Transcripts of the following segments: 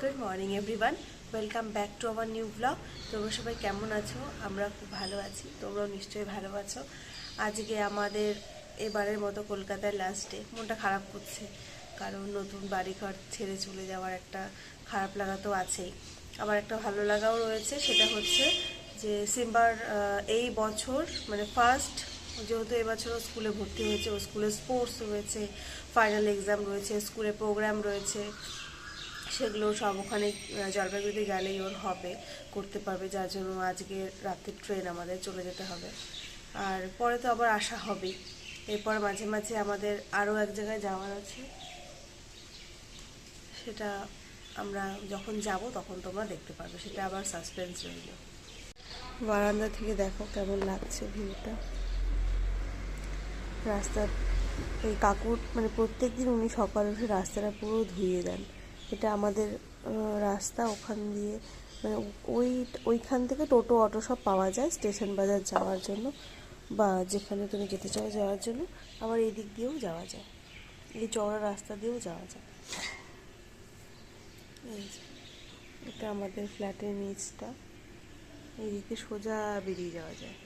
Good morning everyone welcome back to our new blog তোমরা সবাই কেমন আছো? আমরা খুব ভালো আছি। তোমরাও নিশ্চয়ই ভালো আছো। আজকে আমাদের এবারের মতো কলকাতার লাস্ট ডে মনটা খারাপ করছে। কারণ নতুন বাড়িঘর ছেড়ে চলে যাওয়ার একটা খারাপ লাগা তো আছেই। আবার একটা ভালো লাগাও রয়েছে। সেটা হচ্ছে যে সিম্বার এই বছর মানে ফার্স্ট যেহেতু এবছরও স্কুলে ভর্তি হয়েছে, ও স্কুলে স্পোর্টস রয়েছে ফাইনাল এক্সাম রয়েছে, স্কুলে প্রোগ্রাম রয়েছে। সেগুলো সব ওখানে জলপাইগুড়িতে গেলেই ওর হবে, করতে পারবে, যার জন্য আজকে রাতের ট্রেন আমাদের চলে যেতে হবে। আর পরে তো আবার আসা হবেই। এরপর মাঝে মাঝে আমাদের আরও এক জায়গায় যাওয়ার আছে। সেটা আমরা যখন যাব তখন তোমরা দেখতে পারবে, সেটা আবার সাসপেন্স রইল। বারান্দা থেকে দেখো কেমন লাগছে ভিউটা। রাস্তার, এই কাকুর মানে প্রত্যেক দিন উনি সকালে উঠে রাস্তাটা পুরো ধুয়ে দেন। এটা আমাদের রাস্তা ওখান দিয়ে মানে ওই, ওইখান থেকে টোটো, অটো সব পাওয়া যায় স্টেশন বাজার যাওয়ার জন্য বা যেখানে তুমি যেতে চাও যাওয়ার জন্য। আবার এই দিক দিয়েও যাওয়া যায়। এই চওড়া রাস্তা দিয়েও যাওয়া যায়। এটা আমাদের ফ্ল্যাটের নিচটা। এইদিকে সোজা বেরিয়ে যাওয়া যায়।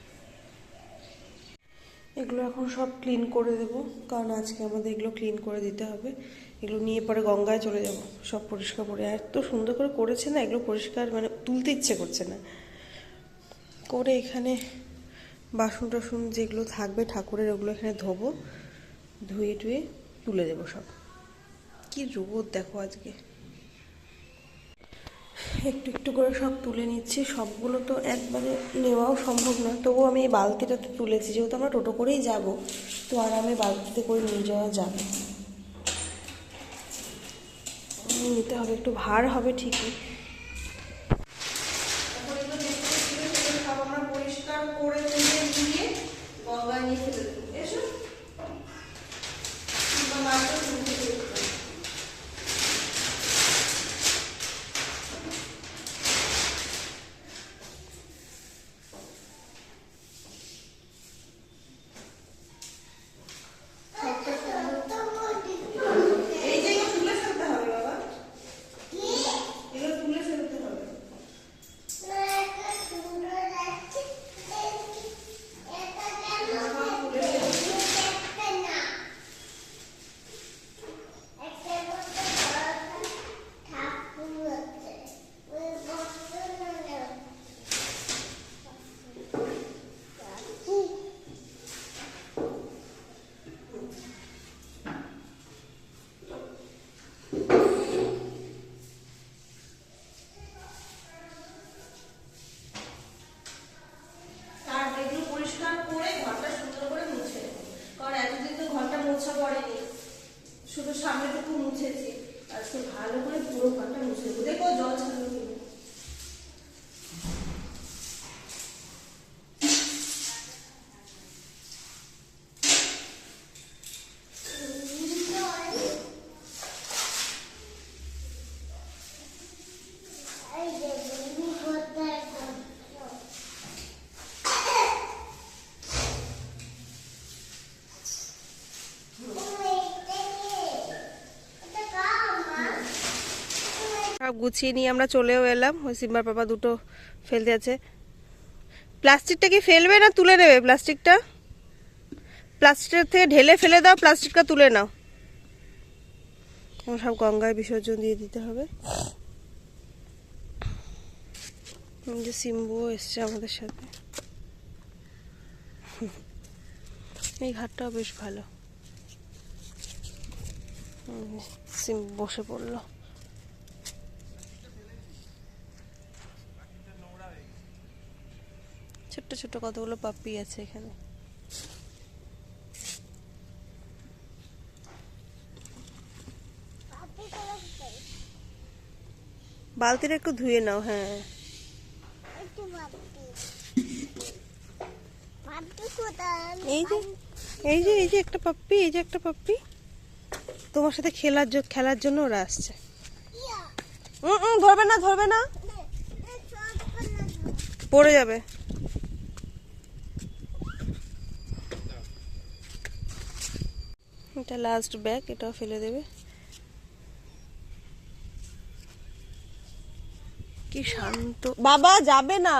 এগুলো এখন সব ক্লিন করে দেবো। কারণ আজকে আমাদের এগুলো ক্লিন করে দিতে হবে। এগুলো নিয়ে পরে গঙ্গায় চলে যাব। সব পরিষ্কার করে। এত সুন্দর করে করেছে না, এগুলো পরিষ্কার মানে তুলতে ইচ্ছে করছে না। করে এখানে বাসন টাসন যেগুলো থাকবে ঠাকুরের, ওগুলো এখানে ধোবো, ধুয়ে টুয়ে তুলে দেবো সব। কি রোদ দেখো আজকে। একটু একটু করে সব তুলে নিচ্ছি। সবগুলো তো একবারে নেওয়াও সম্ভব না। তবুও আমি এই বালতিটাতে তুলেছি। যেহেতু আমরা টোটো করেই যাব, তো আরামে বালতিতে করে নিয়ে যাওয়া যাবে নিতে হবে একটু ভার হবে ঠিকই সব আমরা পরিষ্কার করে নিয়ে নিয়ে গঙ্গায় নিয়ে ফেলে দেবো এসো কিংবা মাছটা তুলতে যেতে হবে। এই যে এগুলো তুলে ফেলতে হবে বাবা এগুলো তুলে ফেলতে হবে তার এগুলো পরিষ্কার করে ঘরটা সুন্দর করে মুছে নেব। কারণ এতদিন তো ঘরটা মোছা পড়েনি শুধু সামনেটুকু মুছেছি আজকে ভালো করে পুরো ঘরটা মুছে দেবো দেখো জল ছাড়লো কিনা। সব গুছিয়ে নিয়ে আমরা চলেও এলাম। ওই সিম্বার পাপা দুটো ফেলতে আছে প্লাস্টিকটা কি ফেলবে না তুলে নেবে? প্লাস্টিকটা? প্লাস্টিকের থেকে ঢেলে ফেলে দাও প্লাস্টিকটা তুলে নাও। সব গঙ্গায় বিসর্জন দিয়ে দিতে হবে। যে সিম্বুও এসছে আমাদের সাথে। এই ঘাটটাও বেশ ভালো। হুম, সিম বসে পড়ল। ছোট্ট ছোট্ট কতগুলো পাপ্পি আছে এখানে? বালতিটা একটু ধুয়ে নাও হ্যাঁ। এই যে এই যে এই যে একটা পাপ্পি এই যে একটা পাপ্পি তোমার সাথে খেলার জন্য খেলার জন্য ওরা আসছে। ধরবে না ধরবে না। পড়ে যাবে। এটা লাস্ট ব্যাগ এটাও ফেলে দেবে। কি শান্ত। বাবা যাবে না।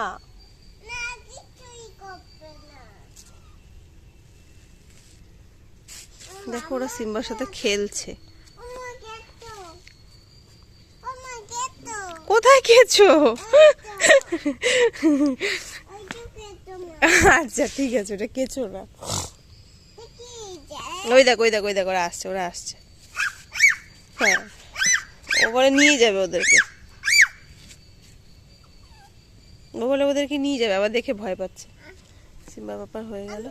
দেখো ওরা সিম্বার সাথে খেলছে। কোথায় খেয়েছো? আচ্ছা ঠিক আছে ওটা কেছো না। ওই দেখ ওই দেখ ওই দেখ ওরা আসছে ওরা আসছে হ্যাঁ ও বলে নিয়ে যাবে ওদেরকে ও বলে ওদেরকে নিয়ে যাবে আবার দেখে ভয় পাচ্ছে সিম্বা ব্যাপার হয়ে গেল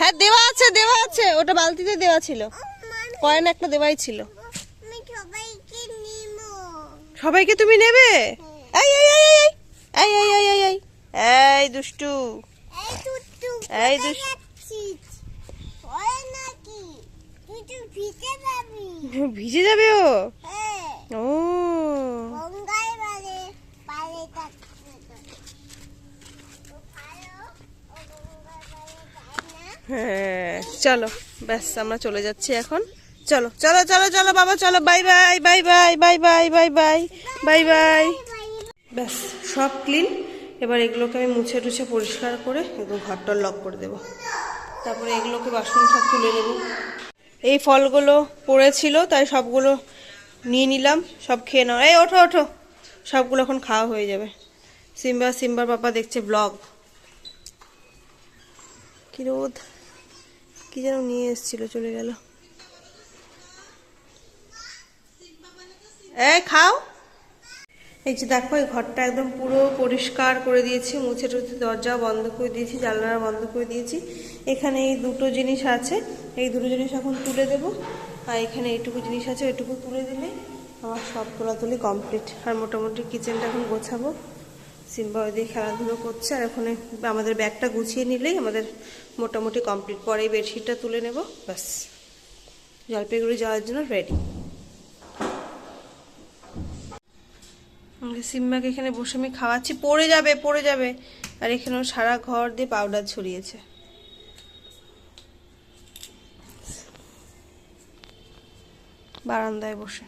হ্যাঁ দেওয়া আছে দেওয়া আছে ওটা বালতিতে দেওয়া ছিল কয়েন একটা দেওয়াই ছিল সবাইকে তুমি নেবে এই এই এই এই এই এই এই এই এই দুষ্টু এই টুটু এই কোথায় দুষ- যাচ্ছিস হয় নাকি তুই তো ভিজে যাবি। ভিজে যাবে ও। হ্যাঁ ও ভালো ও না। হ্যাঁ চলো ব্যাস আমরা চলে যাচ্ছি এখন। চলো চলো চলো চলো বাবা চলো bye bye bye bye bye bye bye bye bye bye. ব্যাস সব ক্লিন। এবার এগুলোকে আমি মুছে টুছে পরিষ্কার করে একদম ঘরটা লক করে দেবো। তারপরে এগুলোকে বাসন সব তুলে নেব। এই ফলগুলো পড়েছিল, তাই সবগুলো নিয়ে নিলাম, সব খেয়ে নাও। এই, ওঠো ওঠো। সবগুলো এখন খাওয়া হয়ে যাবে। সিম্বা, সিম্বার পাপা দেখছে ব্লগ কি রোদ। কি যেন নিয়ে এসেছিল, চলে গেল। এই, খাও। এই যে দেখো, এই ঘরটা একদম পুরো পরিষ্কার করে দিয়েছি, মুছে টুছে দরজা বন্ধ করে দিয়েছি জানলা বন্ধ করে দিয়েছি। এখানে এই দুটো জিনিস আছে। এই দুটো জিনিস এখন তুলে দেব। আর এখানে এইটুকু জিনিস আছে, ওইটুকু তুলে দিলে আমার সব তোলাতুলি কমপ্লিট আর মোটামুটি কিচেনটা এখন গোছাবো। সিম্বা ওইদিকে খেলাধুলো করছে, আর ওখানে আমাদের ব্যাগটা গুছিয়ে নিলেই আমাদের মোটামুটি কমপ্লিট পরে এই বেডশিটটা তুলে নেব, ব্যাস। জলপাইগুড়ি যাওয়ার জন্য রেডি সিম্বাকে এখানে বসে আমি খাওয়াচ্ছি, পড়ে যাবে পড়ে যাবে। আর এখানেও সারা ঘর দিয়ে পাউডার ছড়িয়েছে। বারান্দায় বসে।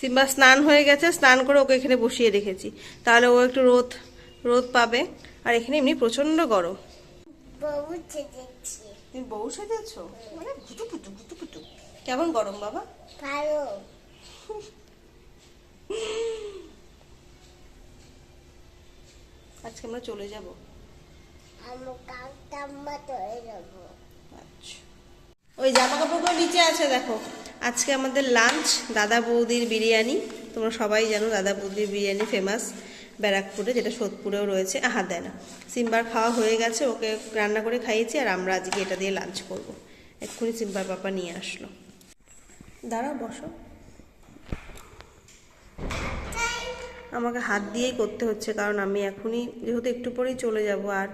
সিম্বা স্নান হয়ে গেছে স্নান করে ওকে এখানে বসিয়ে রেখেছি। তাহলে ও একটু রোদ রোদ পাবে। আর এখানে এমনি প্রচণ্ড গরম। তুমি বউ সেজেছো? মানে ঘুটু পুটু ঘুটু পুটু কেমন গরম বাবা? ভালো। আজকে আমরা চলে যাব। তৈরি যাব। আচ্ছা। ওই জামা কাপড়গুলো নিচে আছে, দেখো। আজকে আমাদের লাঞ্চ দাদা বৌদির বিরিয়ানি। তোমরা সবাই জানো দাদা বৌদির বিরিয়ানি ফেমাস ব্যারাকপুরে, যেটা সোদপুরেও রয়েছে। আহা দেয় না, সিম্বার খাওয়া হয়ে গেছে, ওকে রান্না করে খাইয়েছি, আর আমরা আজকে এটা দিয়ে লাঞ্চ করব। এক্ষুনি সিম্বার পাপা নিয়ে আসলো। দাঁড়াও, বসো। আমাকে হাত দিয়েই করতে হচ্ছে, কারণ আমি এখনই, যেহেতু একটু পরেই চলে যাব, আর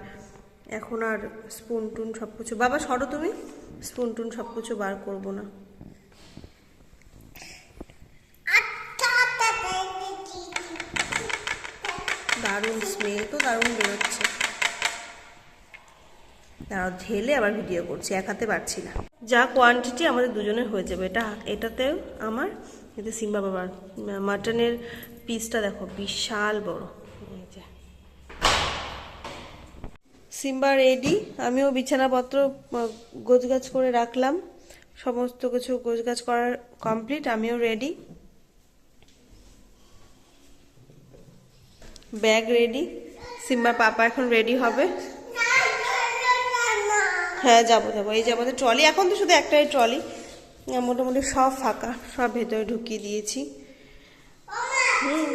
এখন আর স্পুন টুন সব কিছু বাবা, সরো তুমি। স্পুন টুন সব কিছু বার করব না। দারুণ স্মেল তো দারুণ বেরোচ্ছে। দাঁড়াও, ঢেলে আবার ভিডিও করছি, এক হাতে পারছি না। যা কোয়ান্টিটি আমাদের দুজনের হয়ে যাবে, এটা এটাতেও আমার, এতে সিম্বা বাবার মাটনের পিসটা দেখো, বিশাল বড়। এই যে। সিম্বা রেডি আমিও বিছানাপত্র গোছগাছ করে রাখলাম। সমস্ত কিছু গোছগাছ করার কমপ্লিট আমিও রেডি ব্যাগ রেডি সিম্বার পাপা এখন রেডি হবে। হ্যাঁ যাব যাব। এই যে আমাদের ট্রলি এখন তো শুধু একটাই ট্রলি মোটামুটি সব ফাঁকা, সব ভেতরে ঢুকিয়ে দিয়েছি। হুম।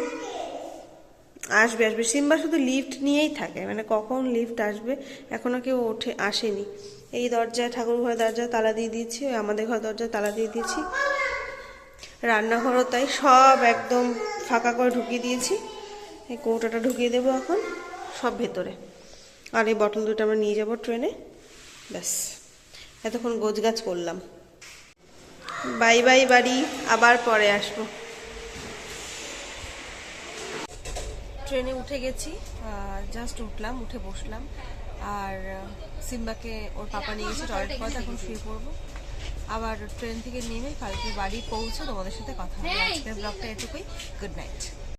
আসবে আসবে। সিম্বা শুধু লিফট নিয়েই থাকে মানে কখন লিফট আসবে এখনও কেউ ওঠে, আসেনি। এই দরজায় ঠাকুর ঘরের দরজায় তালা দিয়ে দিয়েছি, ওই আমাদের ঘর দরজায় তালা দিয়ে দিয়েছি। রান্নাঘরও তাই, সব একদম ফাঁকা করে ঢুকিয়ে দিয়েছি। এই কৌটাটা ঢুকিয়ে দেবো এখন, সব ভেতরে। আর এই বটল দুটো আমরা নিয়ে যাব ট্রেনে। ব্যাস, এতক্ষণ গোছগাছ করলাম। বাই বাই বাড়ি, আবার পরে আসব। ট্রেনে উঠে গেছি জাস্ট উঠলাম উঠে বসলাম। আর সিম্বাকে ওর পাপা নিয়ে গেছে টয়লেট করতে এখন শুয়ে পড়ব। আবার ট্রেন থেকে নেমে কালকে বাড়ি পৌঁছে তোমাদের সাথে কথা হবে। আজকের ব্লগটা এটুকুই। Good night